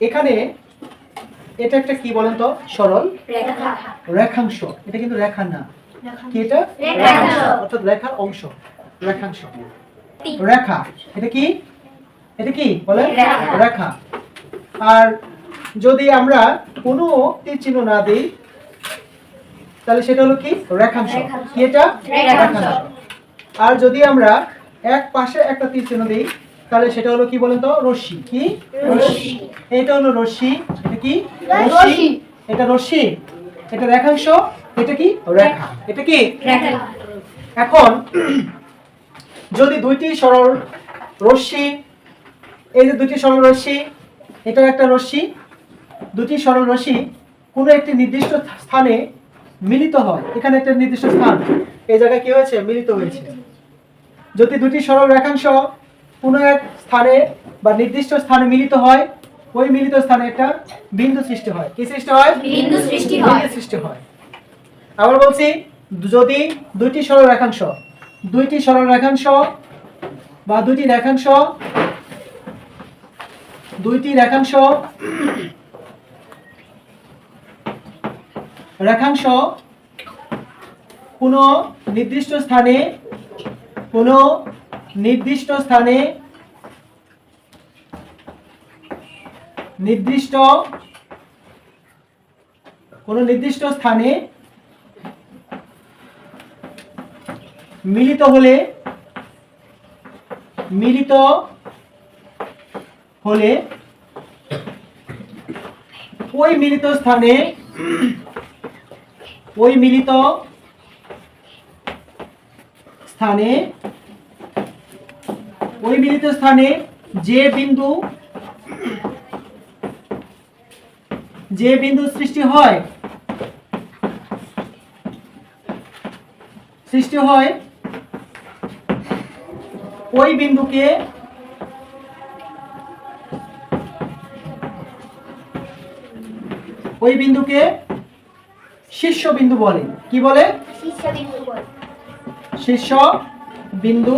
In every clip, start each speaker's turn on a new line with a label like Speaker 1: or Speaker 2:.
Speaker 1: এখানে এটা একটা কি বলেন তো? সরল? রেখাংশ। এটা কিন্তু রেখা না। কি এটা? অর্থাৎ রেখার অংশ। রেখাংশ। রেখা। এটা কি? এটা কি? বলেন।
Speaker 2: রেখা।
Speaker 1: আর যদি আমরা কোনো তীর চিহ্ন না দিই তাহলে সেটা হলো কি? রেখাংশ।
Speaker 2: রেখাংশ।
Speaker 1: কি এটা?
Speaker 2: রেখাংশ।
Speaker 1: আর যদি আমরা এক পাশে একটা তীর চিহ্ন দিই তাহলে সেটা হলো কি বলেন তো? রশ্মি। কি। এটা হলো রশ্মি। এটা কি?
Speaker 2: রশ্মি।
Speaker 1: এটা রশ্মি। এটা রেখাংশ। এটা কি? রেখা। এটা কি?
Speaker 2: রেখা।
Speaker 1: এখন যদি দুইটি সরল রশ্মি এই যে দুটি সরল রশ্মি এটা একটা রশ্মি। দুটি সরল রশ্মি কোনো একটি নির্দিষ্ট স্থানে মিলিত হয়। এখানে একটা নির্দিষ্ট স্থান। এই জায়গায় কি হয়েছে? মিলিত হয়েছে। যদি দুটি সরল রেখাংশ কোনো এক স্থানে বা নির্দিষ্ট স্থানে মিলিত হয় ওই মিলিত স্থানে একটা বিন্দু সৃষ্টি হয়। কি সৃষ্টি হয়?
Speaker 2: বিন্দু সৃষ্টি হয়।
Speaker 1: বিন্দু সৃষ্টি হয়। আবার বলছি যদি দুইটি সরল রেখাংশ দুইটি সরল রেখাংশ বা দুইটি রেখাংশ দুইটি রেখাংশ রেখাংশ কোনো নির্দিষ্ট স্থানে কোনো নির্দিষ্ট স্থানে নির্দিষ্ট কোনো নির্দিষ্ট স্থানে মিলিত হলে মিলিত হলে ওই মিলিত স্থানে, ওই মিলিত স্থানে ওই মিলিত স্থানে যে বিন্দু যে বিন্দু সৃষ্টি হয় সৃষ্টি হয় ওই বিন্দুকে ওই বিন্দুকে শীর্ষ বিন্দু বলে। কি বলে। শীর্ষ বিন্দু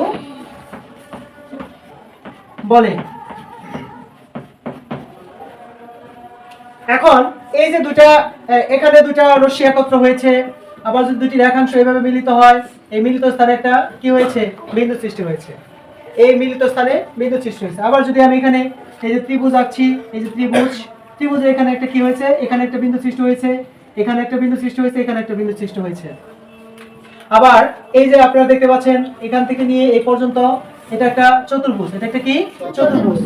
Speaker 1: বলে। এখন এই যে দুটা এখানে দুটা রশ্মি একত্র হয়েছে, আবার যদি দুটি রেখাংশ এভাবে মিলিত হয়, এই মিলিত স্থানে একটা কি হয়েছে? বিন্দু সৃষ্টি হয়েছে। এই মিলিত স্থানে বিন্দু সৃষ্টি হয়েছে। আবার যদি আমি এখানে এই যে ত্রিভুজ আঁকছি, এই যে ত্রিভুজ ত্রিভুজে এখানে একটা কি হয়েছে? এখানে একটা বিন্দু সৃষ্টি হয়েছে, এখানে একটা বিন্দু সৃষ্টি হয়েছে, এখানে একটা বিন্দু সৃষ্টি হয়েছে। আবার এই যে আপনারা দেখতে পাচ্ছেন, এখান থেকে নিয়ে এই পর্যন্ত এটা একটা চতুর্ভুজ, এটা একটা কি? চতুর্ভুজ।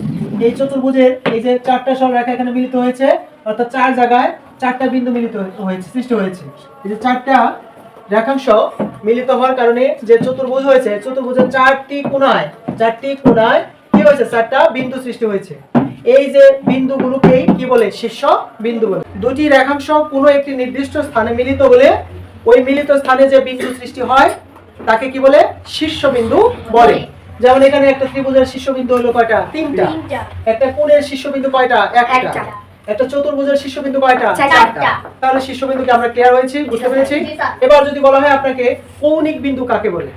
Speaker 1: এই চতুর্ভুজের এই যে চারটা সরল রেখা এখানে মিলিত হয়েছে, অর্থাৎ চার জায়গায় চারটা বিন্দু মিলিত হয়েছে, সৃষ্টি হয়েছে। এই যে চারটা রেখাংশ মিলিত হওয়ার কারণে যে চতুর্ভুজ হয়েছে, চতুর্ভুজের চারটি কোণায় চারটি কোণায় কি হয়েছে? চারটা বিন্দু সৃষ্টি হয়েছে। এই যে বিন্দুগুলোকেই কি বলে? শীর্ষ বিন্দু বলে। দুটি রেখাংশ কোনো একটি নির্দিষ্ট স্থানে মিলিত হলে, ওই মিলিত স্থানে যে বিন্দু সৃষ্টি হয়, তাকে কি বলে? শীর্ষবিন্দু বলে। যেমন এখানে একটা ত্রিভুজের শীর্ষবিন্দু হলো কয়টা? তিনটা। একটা কোণের শীর্ষবিন্দু কয়টা? একটা।
Speaker 2: একটা।
Speaker 1: একটা চতুর্ভুজের শীর্ষবিন্দু কয়টা?
Speaker 2: চারটা।
Speaker 1: তাহলে শীর্ষবিন্দুকে আমরা ক্লিয়ার হয়েছি বুঝতে পেরেছি? এবার যদি বলা হয় আপনাকে কৌণিক বিন্দু কাকে বলে?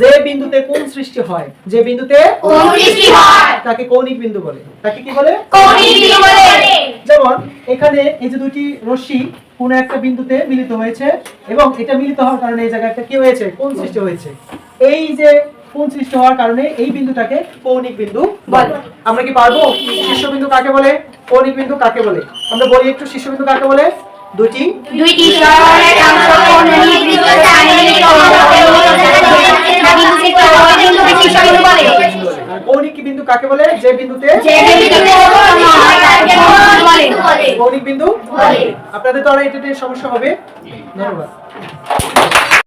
Speaker 1: যে বিন্দুতে কোণ সৃষ্টি হয় যে বিন্দুতে
Speaker 2: কোণ সৃষ্টি হয়।
Speaker 1: তাকে কৌণিক বিন্দু বলে। তাকে কি বলে?
Speaker 2: কৌণিক বিন্দু বলে।
Speaker 1: যেমন এখানে এই যে দুটি রশ্মি কোনো একটা বিন্দুতে মিলিত হয়েছে এবং এটা মিলিত হওয়ার কারণে এই জায়গায় একটা কি হয়েছে? কোণ সৃষ্টি হয়েছে। এই যে কোণ সৃষ্টি হওয়ার কারণে এই বিন্দুটাকে কৌণিক বিন্দু বলে। আমরা কি পারব? শীর্ষবিন্দু কাকে বলে? কৌণিক বিন্দু কাকে বলে? আমরা বলি একটু শীর্ষবিন্দু কাকে বলে? দুটি।
Speaker 2: দুইটি
Speaker 1: কৌণিক বিন্দু কাকে বলে? যে বিন্দুতে কৌণিক বিন্দু আপনাদের তো আর এটা সমস্যা হবে। ধন্যবাদ।